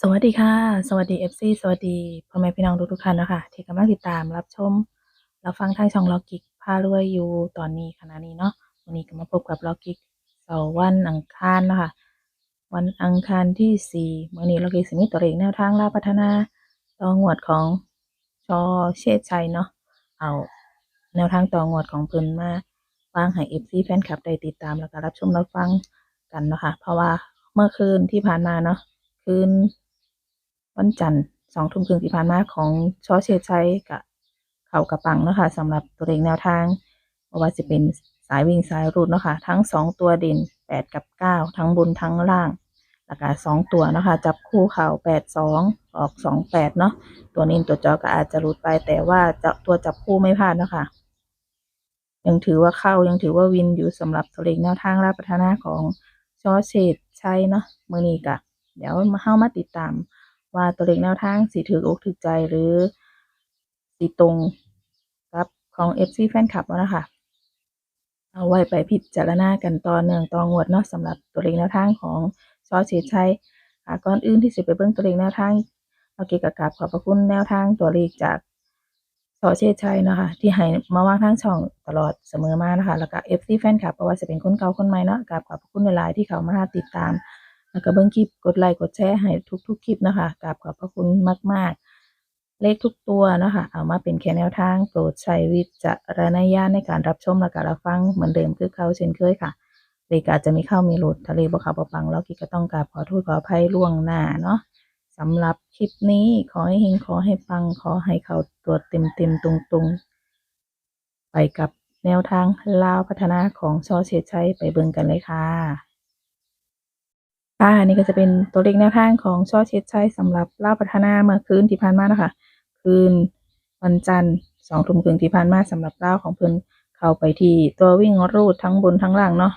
สวัสดีค่ะ สวัสดี FC สวัสดีพ่อแม่พี่น้องทุกๆท่านเนาะคะที่กำลังติดตามรับชมรับฟังทางช่องล็อกกิกพารวยอยู่ตอนนี้ขณะนี้เนาะวันนี้ก็มาพบกับล็อกกิกเสาร์วันอังคารนะคะวันอังคารที่สี่เมื้อนี้ล็อกกิกสิมีตัวเลขแนวทางลาพัฒนาต่องวดของชอเชษชัยเนาะเอาแนวทางต่องวดของเพิ่นมาวางให้ FC แฟนคลับได้ติดตามแล้วก็รับชมรับฟังกันเนาะค่ะเพราะว่าเมื่อคืนที่ผ่านมาเนาะคืน วันจันทร์สองทุ่มครึ่งที่ผ่านมาของชอเชดชัยกับเขากระปังเนาะค่ะสำหรับตัวเลขแนวทางว่าจะเป็นสายวิ่งสายรูดเนาะค่ะทั้งสองตัวเด่นแปดกับเก้าทั้งบนทั้งล่างแล้วก็สองตัวเนาะค่ะจับคู่เข่าแปดสองออกสองแปดเนาะตัวนี้ตัวจอก็อาจจะหลุดไปแต่ว่าจะตัวจับคู่ไม่พลาดเนาะค่ะยังถือว่าเข้ายังถือว่าวินอยู่สำหรับตัวเลขแนวทางและพัฒนาของชอเชดชัยเนาะมือนี้กะเดี๋ยวมาเข้ามาติดตาม ว่าตัวเลขแนวทางสิถืออกถือใจหรือสิตรงกับของ FC แฟนคลับนะคะเอาไว้ไปพิจารณากันต่อเนื่องต่องวดเนาะสำหรับตัวเลขแนวทางของซอสเสียชัยอ่าก่อนอื่นที่จะไปเบิ่งตัวเลขแนวทางเอาเกี่ยวกับกราบขอบพระคุณแนวทางตัวเลขจากซอเสียชัยเนาะคะที่ให้มาวางทางช่องตลอดเสมอมานะคะแล้วก็ FC แฟนคลับเพราะว่าจะเป็นคนเก่าคนใหม่เนาะกราบขอบพระคุณหลายๆที่เขามาติดตาม แล้วก็เบิ่งคลิปกดไลค์กดแชร์ให้ทุกๆคลิปนะคะกราบขอบพระคุณมาก ๆ เลขทุกตัวนะคะ เอามาเป็นแค่แนวทางโปรดใช้วิจารณญาณในการรับชมและการรับฟังเหมือนเดิมคือเขาเช่นเคยค่ะเลขอาจจะมีเข้ามีหลุดทะเลบ่เขาบ่ปังแล้วกิก็ต้องกราบขอโทษขออภัยล่วงหน้าเนาะสำหรับคลิปนี้ขอให้เฮงขอให้ปังขอให้เขาตัวเต็มเต็มๆตรงตรงๆไปกับแนวทางลาวพัฒนาของชอเฉดชัยไปเบิ่งกันเลยค่ะ ค่ะนี่ก็จะเป็นตัวเลขแนวทางของช่อเช็ดใชัยสำหรับเล่าพัฒนาเมื่อคืนที่ผ่านมานะคะคืนวันจันทร์สองทุ่มครึ่งที่ผ่านมาสำหรับเล่าของเพิ่นเข้าไปที่ตัววิ่งรูดทั้งบนทั้งล่างเนาะ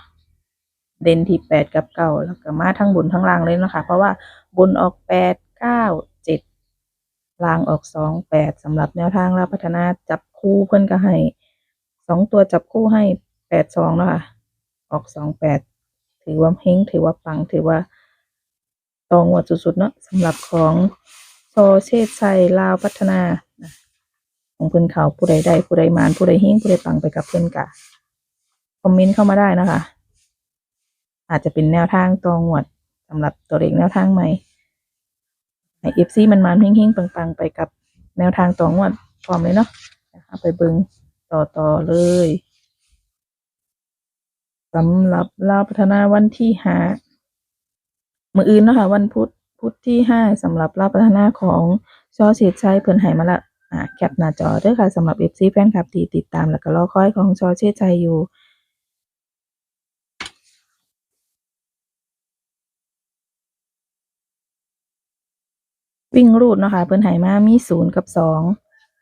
เด่นที่แปดกับเก้าแล้วก็มาทั้งบนทั้งล่างเลยเนาะคะเพราะว่าบนออกแปดเก้าเจ็ดล่างออกสองแปดสำหรับแนวทางเล่าพัฒนาจับคู่เพิ่นก็ให้สองตัวจับคู่ให้แปดสองเนาะค่ะออกสองแปด ถือว่าเฮงถือว่าปังถือว่าตองวดสุดๆเนาะสำหรับของโซเชษชัยลาวพัฒนาของเพิ่อนเขาผู้ใดได้ผู้ใดมานผู้ใดเฮงผู้ใดปังไปกับเพิ่อนกะคอมเมนต์เข้ามาได้นะคะ อาจจะเป็นแนวทางตองวดสำหรับตัวเลขแนวทางใหม่เอฟซีมันมันๆเฮงๆปังๆ ไปกับแนวทางตองวดพร้อมเลยเนาะไปเบิงต่อต่อเลย สำหรับลาวพัฒนาวันที่ห้ามืออื่นเนาะค่ะวันพุธพุธที่ห้าสำหรับลาวพัฒนาของชอเฉดชัยเพิ่นให้มาละอ่าแคปหน้าจอเด้อค่ะสำหรับ FC แฟนคลับที่ติดตามแล้วก็รอคอยของชอเฉดชัยอยู่วิ่งรูดเนาะค่ะเพิ่นให้มามีศูนย์กับสอง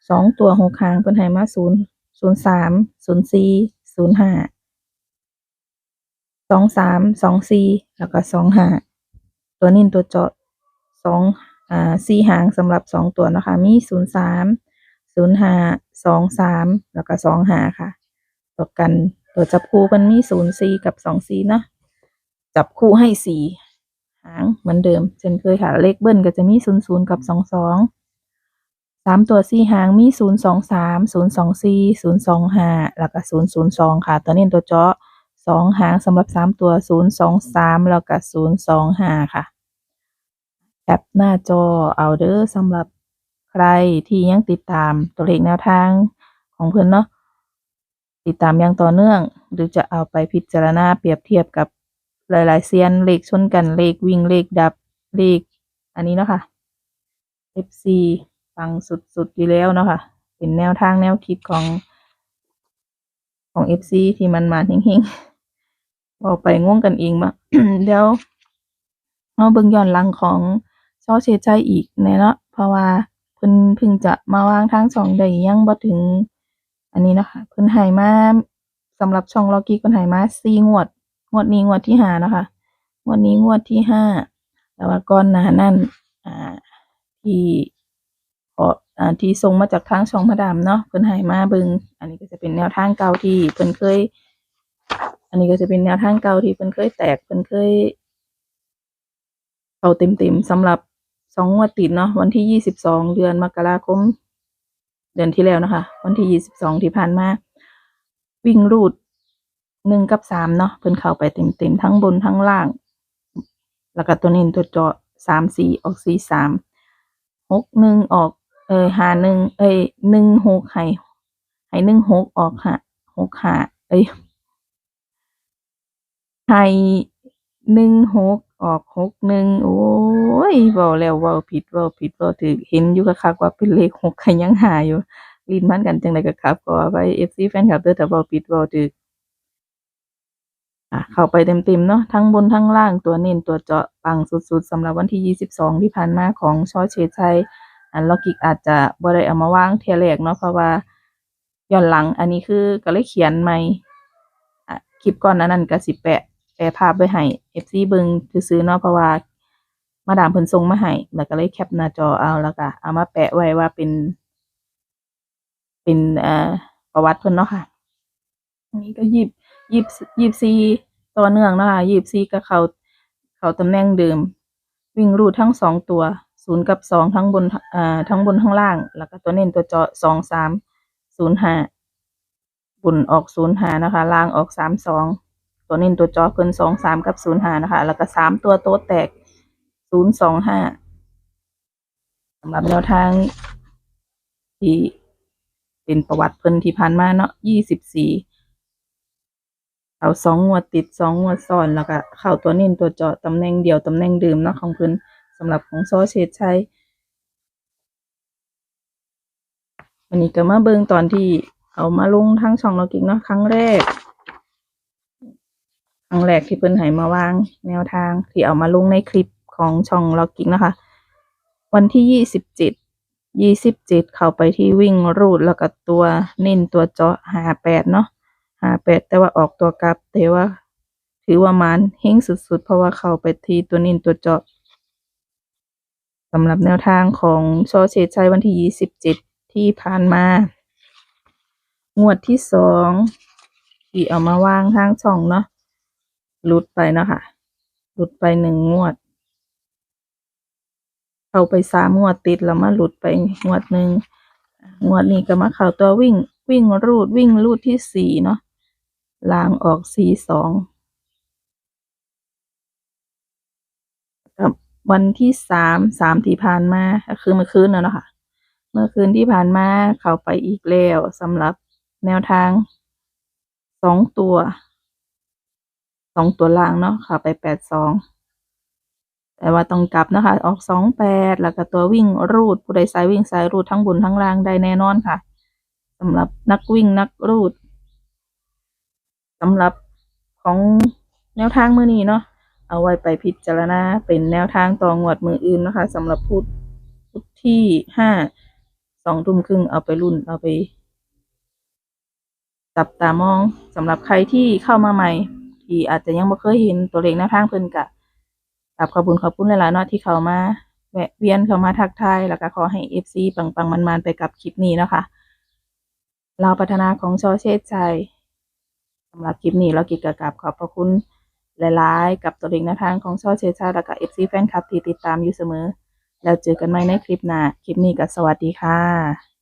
สองตัวหกคางเพิ่นให้มาศูนย์ศูนย์สามศูนย์สี่ศูนย์ห้า สองสามสองสี่แล้วก็สองห้าตัวนิ่นตัวเจาะสองอ่าสี่หางสำหรับสองตัวนะคะมีศูนย์สามศูนย์ห้าสองสามแล้วก็สองห้าค่ะตัวกันตัวจับคู่มันมีศูนย์สี่กับสองสี่เนาะจับคู่ให้สี่หางเหมือนเดิมเช่นเคยค่ะ เลขเบิ้ลก็จะมีศูนย์ศูนย์กับสองสองสามตัวสี่หางมีศูนย์สองสามศูนย์สองสี่ศูนย์สองห้าแล้วก็ศูนย์ศูนย์สองค่ะ ตัวนี้ตัวเจาะ สองหางสำหรับสามตัวศูนย์สองสามแล้วก็ศูนย์สองห้าค่ะแคปหน้าจอเอาเด้อสำหรับใครที่ยังติดตามตัวเลขแนวทางของเพื่อนเนาะติดตามอย่างต่อเนื่อง หรือจะเอาไปพิจารณาเปรียบเทียบกับหลาย ๆเซียนเลขชนกันเลขวิ่งเลขดับเลขอันนี้เนาะค่ะ FC ฟังสุด ๆ อยู่แล้วเนาะค่ะ เป็นแนวทางแนวคิดของของ FC ที่มันมาเฮงๆ บอกไปง่วงกันเองมาเดี๋ยวเอาเบิ่งย้อนหลังของช่อเชดชัยอีกแน่เนาะเพราะว่าเพิ่นเพิ่งจะมาวางทางช่องได้ยังบ่ถึง อันนี้นะคะเพิ่นให้มาสำหรับช่องล็อกกี้เพิ่นให้มาสี่งวด งวดนี้งวดที่ห้านะคะงวดนี้งวดที่ห้าแต่ว่าก่อนหนานั้นอ่าที่ขออ่าที่ส่งมาจากทางช่องพระดามเนาะเพิ่นให้มาเบิงอันนี้ก็จะเป็นแนวทางเก่าที่เพิ่นเคย อันนี้ก็จะเป็นแนวทางเก่าที่เพิ่นเคยแตกเพิ่นเคยเข้าเต็มๆสำหรับสองงวดติดเนาะวันที่ยี่สิบสองเดือนมกราคม เดือนที่แล้วนะคะ วันที่ยี่สิบสองที่ผ่านมา วิ่งรูดหนึ่งกับสามเนาะเพิ่นเข้าไปเต็มๆทั้งบนทั้งล่าง แล้วก็ตัวนี้ตัวจาะสามสี่ออกสี่สามหกหนึ่งออก เอยหาหนึ่งเอ้ยหนึ่งหกให้ให้หนึ่งหกออกหาหกหาเอ้ย ให้หนึ่งหก ออกหกหนึ่ง โอ้ยเว้าแล้วเว้าผิด เว้าผิด เว้าถูก เห็นอยู่คักๆว่าเป็นเลขหกก็ยังหาอยู่ ลิ้นมันกันจังไดก็ครับก็ไว้ FC แฟนคลับเด้อ ถ้าเว้าผิด เว้าถูกอะเข้าไปเต็มๆเนาะ ทั้งบนทั้งล่าง ตัวเน้น ตัวเจาะ ปังสุด ๆ สำหรับวันที่22ที่ผ่านมาของช่อเฉดชัย อันล็อกกิกอาจจะบ่ได้เอามาวางเที่ยแรกเนาะ เพราะว่าย้อนหลัง อันนี้คือ ก็เลยเขียนใหม่ อะคลิปก่อนหนานั้นก็สิแปะ แปะภาพไว้ให้ FC เบิงซื่อเนาะเพราะว่ามาดามเพิ่นส่งมาให้แล้วก็เลยแคปหน้าจอเอาแล้วก็เอามาแปะไว้ว่าเป็น เป็นอ่อประวัติเพิ่นเนาะค่ะอันนี้ก็ยิบยิบยิบซีต่อเนื่องนะคะยิบซีก็เขาเขาตำแหน่งเดิม วิ่งรูดทั้งสองตัวศูนย์กับสองทั้งบนอ่าทั้งบนทั้งล่าง แล้วก็ตัวเน้นตัวเจาะสองสามศูนย์ห้าบนออกศูนย์ห้านะคะ ล่างออกสามสอง ตัวเน้นตัวจาะเพิ่นสองสามกับศูนย์ห้านะคะ แล้วก็สามตัวโต๊ะแตกศูนย์สองห้าสำหรับแนวทางที่เป็นประวัติเพิ่นที่ผ่านมาเนาะยี่สิบสี่เอาสองงวดติดสองงวดซ้อนแล้วก็เข้าตัวเน้นตัวเจาะตำแหน่งเดียวตำแหน่งเดิมเนาะของเพิ่นสำหรับของซอเชดชัยวันนี้ก็มาเบิ่งตอนที่เอามาลงทั้งช่องเรากิกเนาะครั้งแรก แรกที่เพิ่นให้มาวางแนวทางที่เอามาลงในคลิปของช่องเรากิกนะคะ วันที่ยี่สิบเจ็ดยี่สิบเจ็ดเข้าไปที่วิ่งรูดแล้วก็ตัวเน้นตัวเจาะหาแปดเนาะหาแปดแต่ว่าออกตัวกลับแต่ว่า ถือว่ามันเฮงสุดๆ เพราะว่าเข้าไปที่ตัวนินตัวเจาะสำหรับแนวทางของชอเชชัยวันที่ยี่สิบเจ็ดที่ผ่านมา งวดที่สองที่เอามาวางทางช่องเนาะ ลุดไปเนาะคะหลุดไปหนึ่งงวด เข้าไปสามงวดติดแล้วมาหลุดไปงวดหนึ่งงวดนี้ก็มาเข้าตัววิ่ง วิ่งรูดวิ่งรูดที่สี่เนาะลางออกสี่สองวันที่สามสามที่ผ่านมาคือเมื่อคืนเนาะค่ะเมื่อคืนที่ผ่านมาเข้าไปอีกแล้วสำหรับแนวทางสองตัว สองตัวล่างเนาะเข้าไปแปดสองแต่ว่าต้องกลับนะคะ ออกสองแปดแล้วก็ตัววิ่งรูดผู้ใดสายวิ่งสายรูดทั้งบนทั้งล่างได้แน่นอนค่ะสำหรับนักวิ่งนักรูดสำหรับของแนวทางมือนี้เนาะเอาไว้ไปพิจารณาเป็นแนวทางต่องวดมืออื่นนะคะสำหรับพุธพุธที่ห้าสองทุ่มครึ่งเอาไปรุ่นเอาไปจับตามองสำหรับใครที่เข้ามาใหม่ ที่อาจจะยังไม่เคยเห็นตัวเลขแนวทางเพิ่นกะกราบขอบคุณขอบคุณหลายๆเนาะที่เขามาแวะเวียนเข้ามาทักทายแล้วก็ขอให้เอฟซีปังปังมันๆ ไปกับคลิปนี้นะคะเราพัฒนาของชอเชษชัยสำหรับคลิปนี้เรากิจกรรมขอบพระคุณหลายๆ กับตัวเลขแนวทางของชอเชชาและกับเอฟซีแฟนคลับที่ติดตามอยู่เสมอ แล้วเจอกันใหม่ในคลิปหน้า คลิปนี้ก็สวัสดีค่ะ